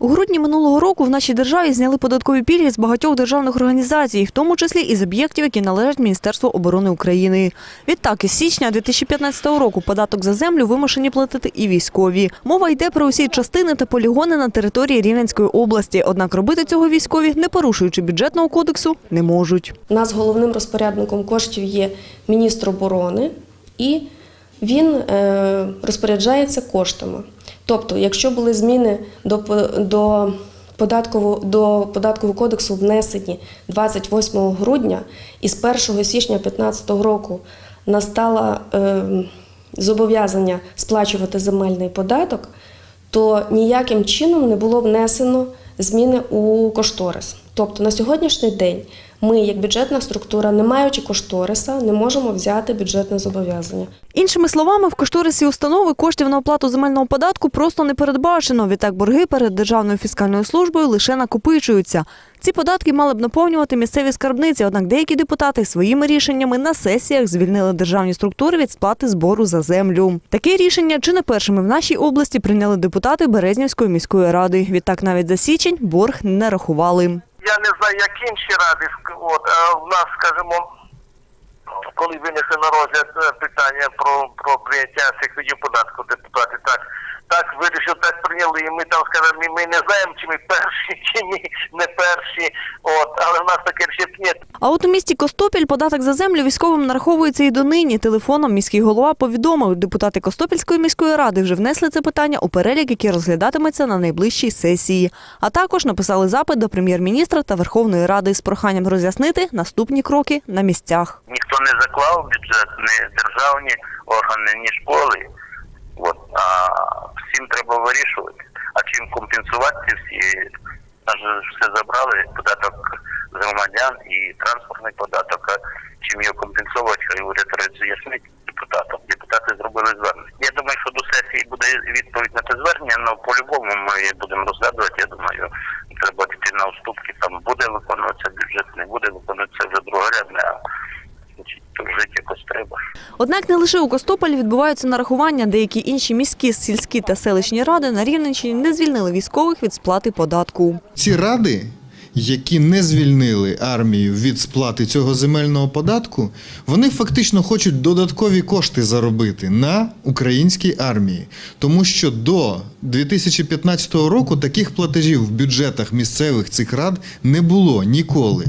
У грудні минулого року в нашій державі зняли податкові пільги з багатьох державних організацій, в тому числі і з об'єктів, які належать Міністерству оборони України. Відтак, із січня 2015 року податок за землю вимушені платити і військові. Мова йде про усі частини та полігони на території Рівненської області. Однак робити цього військові, не порушуючи бюджетного кодексу, не можуть. У нас головним розпорядником коштів є міністр оборони, і він е, розпоряджається коштами. Тобто, якщо були зміни до, до, податкового, до податкового кодексу внесені 28 грудня, і з 1 січня 2015 року настало е, зобов'язання сплачувати земельний податок, то ніяким чином не було внесено зміни у кошторис. Тобто на сьогоднішній день ми, як бюджетна структура, не маючи кошториса, не можемо взяти бюджетне зобов'язання. Іншими словами, в кошторисі установи коштів на оплату земельного податку просто не передбачено. Відтак борги перед Державною фіскальною службою лише накопичуються. Ці податки мали б наповнювати місцеві скарбниці, однак деякі депутати своїми рішеннями на сесіях звільнили державні структури від сплати збору за землю. Таке рішення чи не першими в нашій області прийняли депутати Березнівської міської ради. Відтак навіть за січень борг не рахували. Я не знаю, як інші ради, от, а в нас, скажімо, коли винесли на розгляд е, питання про, про прийняття цих видів податку, депутати так, так вирішив, так прийняли, і ми там скажемо, ми, не знаємо, чи ми перші, чи ми не перші, от, але в нас таке рішення. А от у місті Костопіль податок за землю військовим нараховується і донині. Телефоном міський голова повідомив, депутати Костопільської міської ради вже внесли це питання у перелік, який розглядатиметься на найближчій сесії. А також написали запит до прем'єр-міністра та Верховної Ради з проханням роз'яснити наступні кроки на місцях. Ніхто не заклав бюджет, ні державні органи, ні школи. От, а всім треба вирішувати. А чим компенсувати всі? Нас все забрали, податок з громадян і транспортний податок. А чим його компенсувати, хай уряд роз'яснить депутатам. Депутати зробили звернення. Я думаю, що до сесії буде відповідь на те звернення, але по-любому ми будемо розглядувати. Я думаю, треба піти на уступки. Там буде виконуватися бюджет, не буде виконуватися вже другорядне. Однак не лише у Костополі відбуваються нарахування, деякі інші міські, сільські та селищні ради на Рівненщині не звільнили військових від сплати податку. Ці ради, які не звільнили армію від сплати цього земельного податку, вони фактично хочуть додаткові кошти заробити на українській армії, тому що до 2015 року таких платежів в бюджетах місцевих цих рад не було ніколи.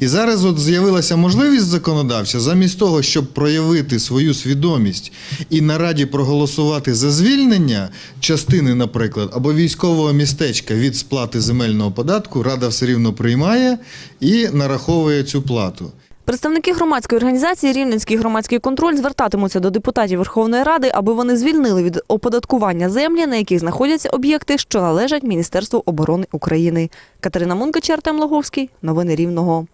І зараз от з'явилася можливість законодавча, замість того, щоб проявити свою свідомість і на раді проголосувати за звільнення частини, наприклад, або військового містечка від сплати земельного податку, рада все рівно приймає і нараховує цю плату. Представники громадської організації Рівненський громадський контроль звертатимуться до депутатів Верховної Ради, аби вони звільнили від оподаткування землі, на яких знаходяться об'єкти, що належать Міністерству оборони України. Катерина Мункачер, Артем Лаговський. Новини Рівного.